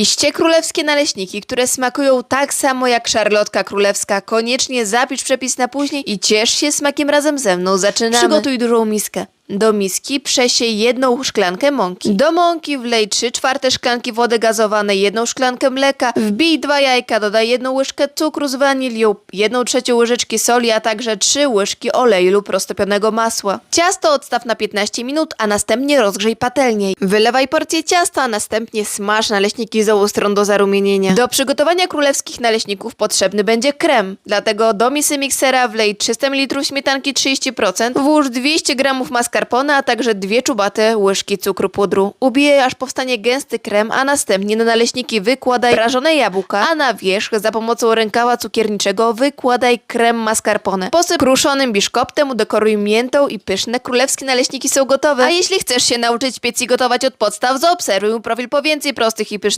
Iście królewskie naleśniki, które smakują tak samo jak szarlotka królewska. Koniecznie zapisz przepis na później i ciesz się smakiem razem ze mną. Zaczynamy. Przygotuj dużą miskę. Do miski przesiej jedną szklankę mąki. Do mąki wlej 3 czwarte szklanki wody gazowanej, jedną szklankę mleka, wbij dwa jajka, dodaj jedną łyżkę cukru z wanilią, jedną trzecią łyżeczki soli, a także 3 łyżki oleju lub roztopionego masła. Ciasto odstaw na 15 minut, a następnie rozgrzej patelnię. Wylewaj porcję ciasta, a następnie smaż naleśniki z obu stron do zarumienienia. Do przygotowania królewskich naleśników potrzebny będzie krem. Dlatego do misy miksera wlej 300 ml śmietanki 30%, włóż 200 g mascarpone, a także dwie czubate łyżki cukru pudru. Ubijaj aż powstanie gęsty krem, a następnie na naleśniki wykładaj prażone jabłka, a na wierzch za pomocą rękawa cukierniczego wykładaj krem mascarpone. Posyp kruszonym biszkoptem, udekoruj miętą i pyszne królewskie naleśniki są gotowe. A jeśli chcesz się nauczyć piec i gotować od podstaw, zaobserwuj profil po więcej prostych i pysznych